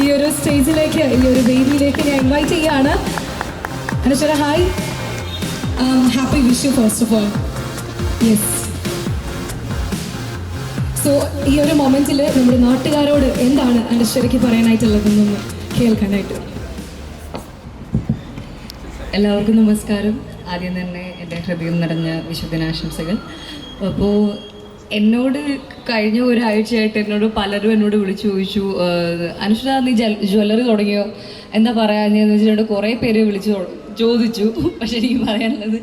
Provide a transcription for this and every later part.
ഈ ഒരു സ്റ്റേജിലേക്ക് ഈ ഒരു വേദിയിലേക്ക് ഞാൻ ഇൻവൈറ്റ് ചെയ്യാണ് Anaswara hi happy wish you first of all yes so ഈ ഒരു മൊമെന്റിൽ നമ്മുടെ നാട്ടുകാരോട് എന്താണ് അനശ്വരയ്ക്ക് പറയാനായിട്ടുള്ളതെന്നൊന്ന് കേൾക്കാനായിട്ട്? എല്ലാവർക്കും നമസ്കാരം. ആദ്യം തന്നെ എന്റെ ഹൃദയം നിറഞ്ഞ വിശുദ്ധനാശംസകൾ. അപ്പോൾ എന്നോട് കഴിഞ്ഞ ഒരാഴ്ചയായിട്ട് എന്നോട് പലരും എന്നോട് വിളിച്ചു ചോദിച്ചു "ആഹ് അനുഷ്ഠ നീ ജ്വല്ലറി തുടങ്ങിയോ? എന്താ പറയാഞ്ഞെന്ന് വെച്ചിട്ടുണ്ട് കുറേ പേര് വിളിച്ചു ചോദിച്ചു. പക്ഷെ എനിക്ക് പറയാനുള്ളത്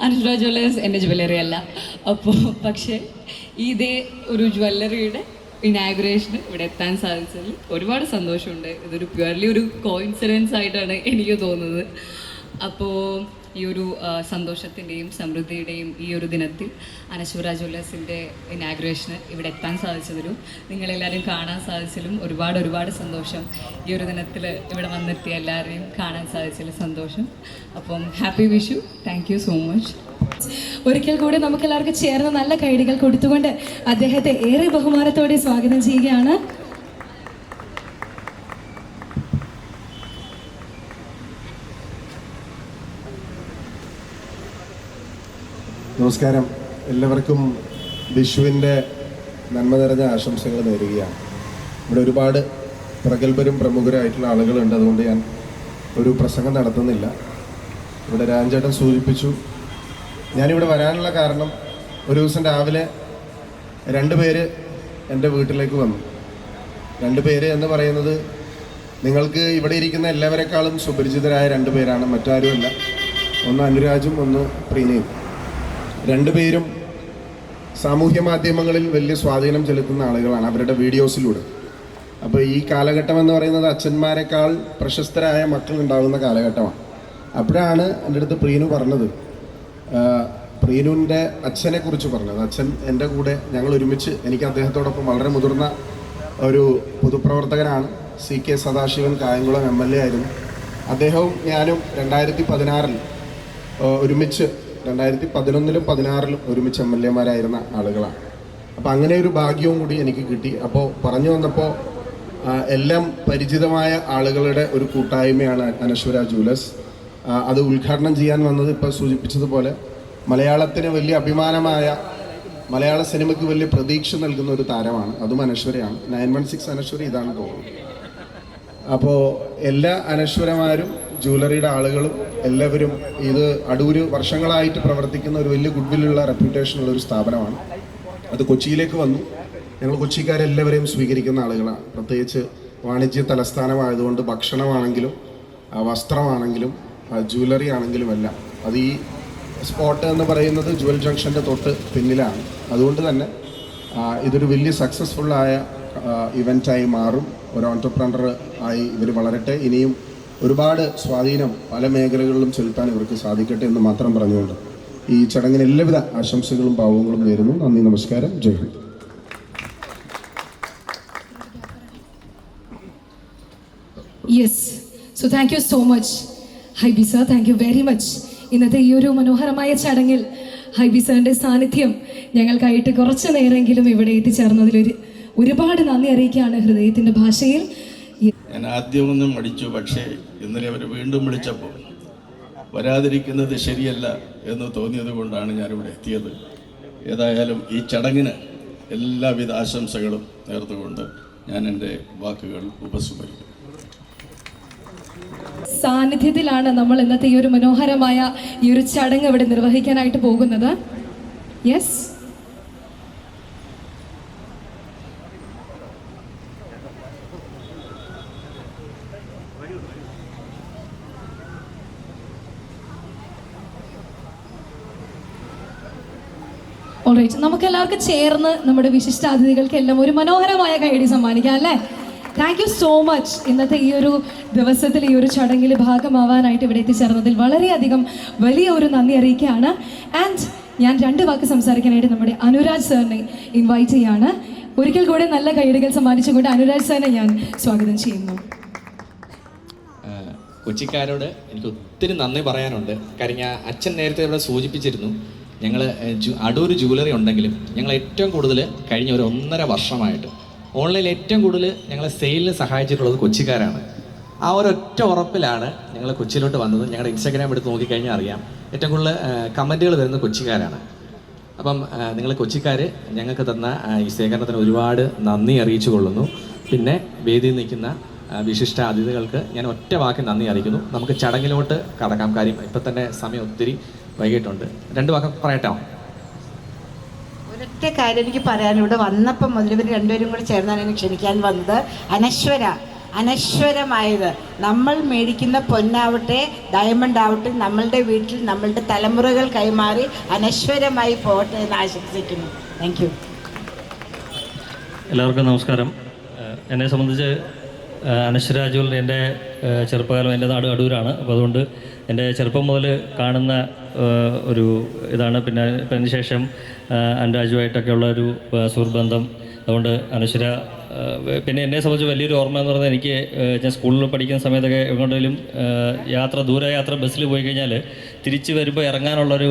അനുഷ്ഠ ജ്വല്ലേഴ്സ് എന്റെ ജ്വല്ലറി അല്ല. അപ്പോൾ പക്ഷേ ഇതേ ഒരു ജ്വല്ലറിയുടെ ഇനാഗുറേഷന് ഇവിടെ എത്താൻ സാധിച്ചതിൽ ഒരുപാട് സന്തോഷമുണ്ട്. ഇതൊരു പ്യുവർലി ഒരു കോയിൻസിഡൻസ് ആയിട്ടാണ് എനിക്ക് തോന്നുന്നത്. അപ്പോൾ ഈ ഒരു സന്തോഷത്തിന്റെയും സമൃദ്ധിയുടെയും ഈ ഒരു ദിനത്തിൽ അനശ്വര ജ്വല്ലേഴ്സിന്റെ ഇനാഗ്രേഷന് ഇവിടെ എത്താൻ സാധിച്ചതിലും നിങ്ങളെല്ലാവരും കാണാൻ സാധിച്ചതിലും ഒരുപാട് ഒരുപാട് സന്തോഷം. ഈ ഒരു ദിനത്തിൽ ഇവിടെ വന്നെത്തിയ എല്ലാവരെയും കാണാൻ സാധിച്ചതിൽ സന്തോഷം. അപ്പം happy Vishu. Thank so much ഒരിക്കൽ കൂടി നമുക്ക് എല്ലാവർക്കും ചേർന്ന് നല്ല കൈഡികൾ കൊടുത്തുകൊണ്ട് അദ്ദേഹത്തെ ഏറെ ബഹുമാനത്തോടെ സ്വാഗതം ചെയ്യുകയാണ്. നമസ്കാരം. എല്ലാവർക്കും വിഷുവിന്റെ നന്മ നിറഞ്ഞ ആശംസകൾ നേരുകയാണ്. ഇവിടെ ഒരുപാട് പ്രഗത്ഭരും പ്രമുഖരായിട്ടുള്ള ആളുകളുണ്ട്. അതുകൊണ്ട് ഞാൻ ഒരു പ്രസംഗം നടത്തുന്നില്ല. ഇവിടെ രാജേട്ടൻ സൂചിപ്പിച്ചു. ഞാനിവിടെ വരാനുള്ള കാരണം ഒരു ദിവസം രാവിലെ രണ്ട് പേര് എന്റെ വീട്ടിലേക്ക് വന്നു. രണ്ട് പേര് എന്ന് പറയുന്നത് നിങ്ങൾക്ക് ഇവിടെ ഇരിക്കുന്ന എല്ലാവരെക്കാളും സുപരിചിതരായ രണ്ട് പേരാണ്. മറ്റാരുമല്ല. ഒന്ന് അനുരാജും ഒന്ന് പ്രീനയും. രണ്ടുപേരും സാമൂഹ്യ മാധ്യമങ്ങളിൽ വലിയ സ്വാധീനം ചെലുത്തുന്ന ആളുകളാണ് അവരുടെ വീഡിയോസിലൂടെ. അപ്പോൾ ഈ കാലഘട്ടം എന്ന് പറയുന്നത് അച്ഛന്മാരെക്കാൾ പ്രശസ്തരായ മക്കൾ ഉണ്ടാകുന്ന കാലഘട്ടമാണ്. അപ്പോഴാണ് എന്റെ അടുത്ത് പ്രീനു പറഞ്ഞത്. പ്രീനുവിന്റെ അച്ഛനെ കുറിച്ച് പറഞ്ഞത്. അച്ഛൻ എന്റെ കൂടെ ഞങ്ങൾ ഒരുമിച്ച് എനിക്ക് അദ്ദേഹത്തോടൊപ്പം വളരെ മുതിർന്ന ഒരു പൊതുപ്രവർത്തകനാണ്. C K Sadasivan Kayamkulam M L A ആയിരുന്നു. അദ്ദേഹവും ഞാനും രണ്ടായിരത്തി പതിനാറിൽ ഒരുമിച്ച് രണ്ടായിരത്തി പതിനൊന്നിലും പതിനാറിലും ഒരുമിച്ച് എം എൽ എമാരായിരുന്ന ആളുകളാണ്. അപ്പോൾ അങ്ങനെ ഒരു ഭാഗ്യവും കൂടി എനിക്ക് കിട്ടി. അപ്പോൾ പറഞ്ഞു വന്നപ്പോൾ എല്ലാം പരിചിതമായ ആളുകളുടെ ഒരു കൂട്ടായ്മയാണ് അനശ്വര ജൂലസ്. അത് ഉദ്ഘാടനം ചെയ്യാൻ വന്നത് ഇപ്പോൾ സൂചിപ്പിച്ചതുപോലെ മലയാളത്തിന് വലിയ അഭിമാനമായ മലയാള സിനിമയ്ക്ക് വലിയ പ്രതീക്ഷ നൽകുന്ന ഒരു താരമാണ്. അതും അനശ്വരയാണ്. നയൻ വൺ സിക്സ് അനശ്വര ഇതാണ് തോന്നുന്നത്. അപ്പോൾ എല്ലാ അനശ്വരമാരും ജൂവലറിയുടെ ആളുകളും എല്ലാവരും ഇത് അടൂര് വർഷങ്ങളായിട്ട് പ്രവർത്തിക്കുന്ന ഒരു വലിയ ഗുഡ്വില്ലുള്ള റെപ്യൂട്ടേഷനുള്ള ഒരു സ്ഥാപനമാണ്. അത് കൊച്ചിയിലേക്ക് വന്നു. ഞങ്ങൾ കൊച്ചിക്കാരെല്ലാവരെയും സ്വീകരിക്കുന്ന ആളുകളാണ്. പ്രത്യേകിച്ച് വാണിജ്യ തലസ്ഥാനമായതുകൊണ്ട് ഭക്ഷണമാണെങ്കിലും വസ്ത്രമാണെങ്കിലും ജ്വല്ലറി ആണെങ്കിലും എല്ലാം. അത് ഈ സ്പോട്ട് എന്ന് പറയുന്നത് ജുവൽ ജംഗ്ഷന്റെ തൊട്ട് പിന്നിലാണ്. അതുകൊണ്ട് തന്നെ ഇതൊരു വലിയ സക്സസ്ഫുള്ളായ ഇവന്റായി മാറും. ഒരു ഓൺടർപ്രണർ ആയി ഇവർ വളരട്ടെ. ഇനിയും ഒരുപാട് സ്വാധീനം പല മേഖലകളിലും ചെലുത്താൻ ഇവർക്ക് സാധിക്കട്ടെ എന്ന് മാത്രം പറഞ്ഞുകൊണ്ട് ഈ ചടങ്ങിന് എല്ലാവിധ ആശംസകളും ഭാവങ്ങളും നേരുന്നു. നന്ദി നമസ്കാരം. ജയ് Hind. Yes so thank you so much Hibi sir thank you very much ഇന്നത്തെ ഈ ഒരു മനോഹരമായ ചടങ്ങിൽ ഹൈബി സാറിന്റെ സാന്നിധ്യം ഞങ്ങൾക്കായിട്ട് കുറച്ച് നേരമെങ്കിലും ഇവിടെ എത്തിച്ചേർന്നതിൽ ഒരു ഒരുപാട് നന്ദി അറിയിക്കുകയാണ് ഹൃദയത്തിന്റെ ഭാഷയിൽ. ഞാൻ ആദ്യമൊന്നും മടിച്ചു പക്ഷേ ഇന്നലെ അവർ വീണ്ടും വിളിച്ചപ്പോൾ വരാതിരിക്കുന്നത് ശരിയല്ല എന്ന് തോന്നിയത് കൊണ്ടാണ് ഞാനിവിടെ എത്തിയത്. ഏതായാലും ഈ ചടങ്ങിന് എല്ലാവിധ ആശംസകളും നേർന്നുകൊണ്ട് ഞാൻ എന്റെ വാക്കുകൾ ഉപസംഹരിക്കും. സാന്നിധ്യത്തിലാണ് നമ്മൾ ഇന്നത്തെ ഈ ഒരു മനോഹരമായ ഈ ഒരു ചടങ്ങ് ഇവിടെ നിർവഹിക്കാനായിട്ട് പോകുന്നത്. യെസ് ഓൾറൈറ്റ് നമുക്ക് എല്ലാവർക്കും ചേർന്ന് നമ്മുടെ വിശിഷ്ടാതിഥികൾക്കെല്ലാം ഒരു മനോഹരമായ കൈഡി സമ്മാനിക്കാം അല്ലേ? താങ്ക് യു സോ മച്ച് ഇന്നത്തെ ഈ ഒരു ദിവസത്തിൽ ഈ ഒരു ചടങ്ങിൽ ഭാഗമാവാനായിട്ട് ഇവിടെ എത്തിച്ചേർന്നതിൽ വളരെയധികം വലിയ ഒരു നന്ദി അറിയിക്കുകയാണ്. ആൻഡ് ഞാൻ രണ്ട് വാക്ക് സംസാരിക്കാനായിട്ട് നമ്മുടെ അനുരാജ് സാറിനെ ഇൻവൈറ്റ് ചെയ്യാണ്. ഒരിക്കൽ കൂടെ നല്ല കൈയടികൾ സമ്മാനിച്ചുകൊണ്ട് അനുരാജ് സാറിനെ ഞാൻ സ്വാഗതം ചെയ്യുന്നു. കൊച്ചിക്കാരോട് എനിക്ക് ഒത്തിരി നന്ദി പറയാനുണ്ട്. കാര്യം ഞാൻ അച്ഛൻ നേരത്തെ ഇവിടെ സൂചിപ്പിച്ചിരുന്നു. ഞങ്ങൾ അടൂർ ജുവലറി ഉണ്ടെങ്കിലും ഞങ്ങൾ ഏറ്റവും കൂടുതൽ കഴിഞ്ഞ ഒരു ഒന്നര വർഷമായിട്ട് ഓൺലൈനിൽ ഏറ്റവും കൂടുതൽ ഞങ്ങളെ സെയിലിന് സഹായിച്ചിട്ടുള്ളത് കൊച്ചിക്കാരാണ്. ആ ഒരൊറ്റ ഉറപ്പിലാണ് ഞങ്ങൾ കൊച്ചിയിലോട്ട് വന്നത്. ഞങ്ങളുടെ ഇൻസ്റ്റാഗ്രാം എടുത്ത് നോക്കിക്കഴിഞ്ഞാൽ അറിയാം. ഏറ്റവും കൂടുതൽ കമന്റുകൾ വരുന്നത് കൊച്ചിക്കാരാണ്. അപ്പം നിങ്ങൾ കൊച്ചിക്കാർ ഞങ്ങൾക്ക് തന്ന ഈ ശേഖരണത്തിന് ഒരുപാട് നന്ദി അറിയിച്ചു കൊള്ളുന്നു. പിന്നെ വേദിയിൽ നിൽക്കുന്ന വിശിഷ്ട അതിഥികൾക്ക് ഞാൻ ഒറ്റ വാക്ക് നന്ദി അറിയിക്കുന്നു. നമുക്ക് ചടങ്ങിലോട്ട് കടക്കാം. കാര്യം ഇപ്പം തന്നെ സമയം ഒത്തിരി വൈകിട്ടുണ്ട്. രണ്ട് വാക്ക് പറയട്ടോ. ഒരൊറ്റ കാര്യം എനിക്ക് പറയാൻ ഇവിടെ വന്നപ്പം മുതൽ ഇവർ രണ്ടുപേരും കൂടി ചേർന്നാണ് എന്നെ ക്ഷണിക്കാൻ വന്നത്. അനശ്വര അനശ്വരമായത്. നമ്മൾ മേടിക്കുന്ന പൊന്നാവട്ടെ ഡയമണ്ട് ആവട്ടെ നമ്മളുടെ വീട്ടിൽ നമ്മളുടെ തലമുറകൾ കൈമാറി അനശ്വരമായി പോകട്ടെ എന്ന് ആശംസിക്കുന്നു. താങ്ക് യു എല്ലാവർക്കും നമസ്കാരം. എന്നെ സംബന്ധിച്ച് അനശ്വര ജ്വല്ലറി എന്റെ ചെറുപ്പകാലം എന്റെ നാട് അടൂരാണ്. അപ്പോൾ അതുകൊണ്ട് എന്റെ ചെറുപ്പം മുതൽ കാണുന്ന ഒരു ഇതാണ്. പിന്നെ അതിന് ശേഷം അനുരാജുമായിട്ടൊക്കെയുള്ള ഒരു സുഹൃബന്ധം അതുകൊണ്ട് അനശ്വര പിന്നെ എന്നെ സംബന്ധിച്ച് വലിയൊരു ഓർമ്മ എന്ന് പറഞ്ഞാൽ എനിക്ക് ഞാൻ സ്കൂളിൽ പഠിക്കുന്ന സമയത്തൊക്കെ എങ്ങോട്ടെങ്കിലും യാത്ര ദൂരയാത്ര ബസ്സിൽ പോയി കഴിഞ്ഞാൽ തിരിച്ച് വരുമ്പോൾ ഇറങ്ങാനുള്ളൊരു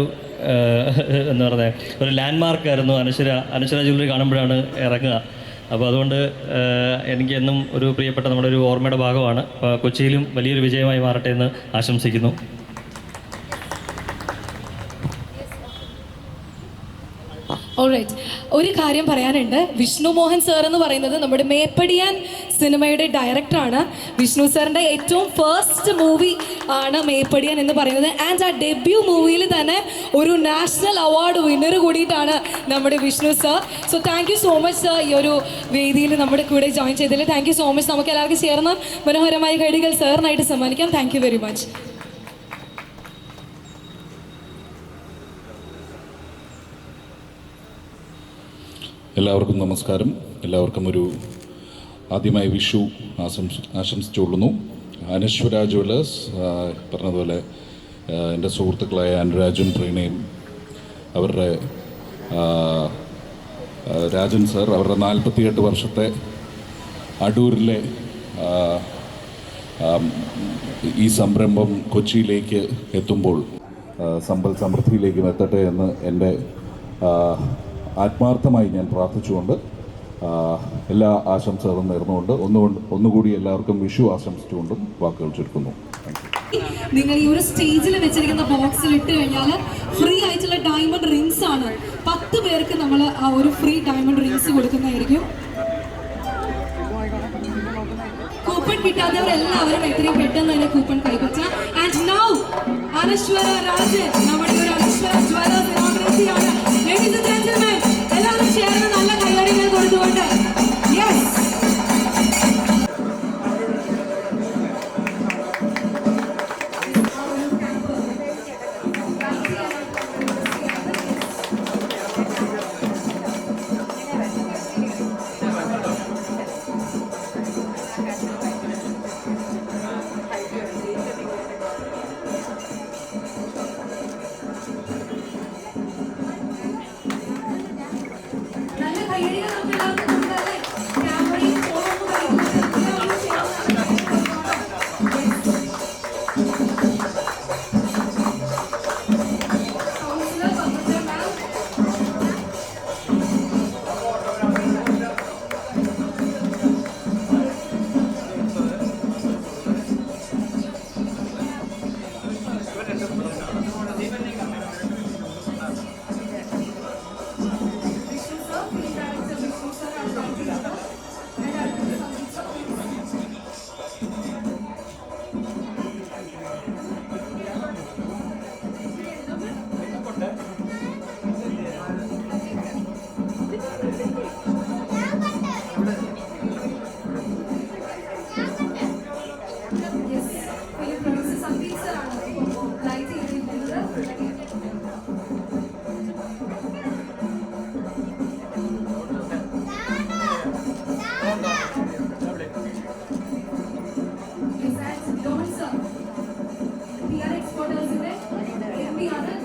എന്താ പറയുക ഒരു ലാൻഡ് മാർക്കായിരുന്നു അനശ്വര അനശ്വര ജ്വല്ലറി കാണുമ്പോഴാണ് ഇറങ്ങുക. അപ്പോൾ അതുകൊണ്ട് എനിക്ക് എന്നും ഒരു പ്രിയപ്പെട്ട നമ്മുടെ ഒരു ഓർമ്മയുടെ ഭാഗമാണ്. കൊച്ചിയിലും വലിയൊരു വിജയമായി മാറട്ടെ എന്ന് ആശംസിക്കുന്നു. ഓൾറൈറ്റ് ഒരു കാര്യം പറയാനുണ്ട്. വിഷ്ണു മോഹൻ സാർ എന്ന് പറയുന്നത് നമ്മുടെ മേപ്പടിയാൻ സിനിമയുടെ ഡയറക്ടറാണ് വിഷ്ണു സാറിന്റെ ഏറ്റവും ഫസ്റ്റ് മൂവി ആണ് മേപ്പടിയാൻ എന്ന് പറയുന്നത്. ആൻഡ് ആ ഡെബ്യൂ മൂവിയിൽ തന്നെ ഒരു നാഷണൽ അവാർഡ് വിന്നർ കൂടിയിട്ടാണ് നമ്മുടെ Vishnu sir so thank so much sir ഈ ഒരു വേദിയിൽ നമ്മുടെ കൂടെ ജോയിൻ ചെയ്തതിൽ. താങ്ക് സോ മച്ച് നമുക്ക് എല്ലാവർക്കും ചേർന്ന് മനോഹരമായ കഴികൾ സാറിനായിട്ട് സമ്മാനിക്കാം. താങ്ക് വെരി മച്ച് എല്ലാവർക്കും നമസ്കാരം. എല്ലാവർക്കും ഒരു ആദ്യമായി വിഷു ആശംസ ആശംസിച്ചുകൊള്ളുന്നു അനശ്വര ജ്വല്ലേഴ്സ് പറഞ്ഞതുപോലെ എന്റെ സുഹൃത്തുക്കളായ അനുരാജും പ്രീണയും അവരുടെ രാജൻ സർ അവരുടെ നാൽപ്പത്തിയെട്ട് വർഷത്തെ അടൂരിലെ ഈ സംരംഭം കൊച്ചിയിലേക്ക് എത്തുമ്പോൾ സമ്പൽ സമൃദ്ധിയിലേക്കും എത്തട്ടെ എന്ന് എന്റെ ആത്മാർത്ഥമായി ഞാൻ പ്രാർത്ഥിച്ചുകൊണ്ട് എല്ലാ ആശംസകളും നേർന്നുകൊണ്ട് ഒന്നുകൊണ്ട് ഒന്നുകൂടി എല്ലാവർക്കും വിഷു ആശംസിച്ചുകൊണ്ടും വാക്കുകൾ ചുരുക്കുന്നു. നിങ്ങൾ ഈ ഒരു സ്റ്റേജിൽ വെച്ചിരിക്കുന്ന ബോക്സിൽ ഇട്ട് കഴിഞ്ഞാൽ ഫ്രീ ആയിട്ടുള്ള ഡയമണ്ട് റിങ്സ് ആണ്. പത്ത് പേർക്ക് നമ്മൾ ആ ഒരു ഫ്രീ ഡയമണ്ട് റിങ്സ് കൊടുക്കുന്നതായിരിക്കും. കൂപ്പൺ കിട്ടാത്തവർ എല്ലാവരും എത്രയും പെട്ടെന്ന് തന്നെ കൂപ്പൺ കൈപ്പറ്റാം. ആൻഡ് നൗ അനശ്വര രാജൻ നമ്മുടെ ഒരു Anaswara Jwala inaugurate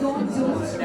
don't do it.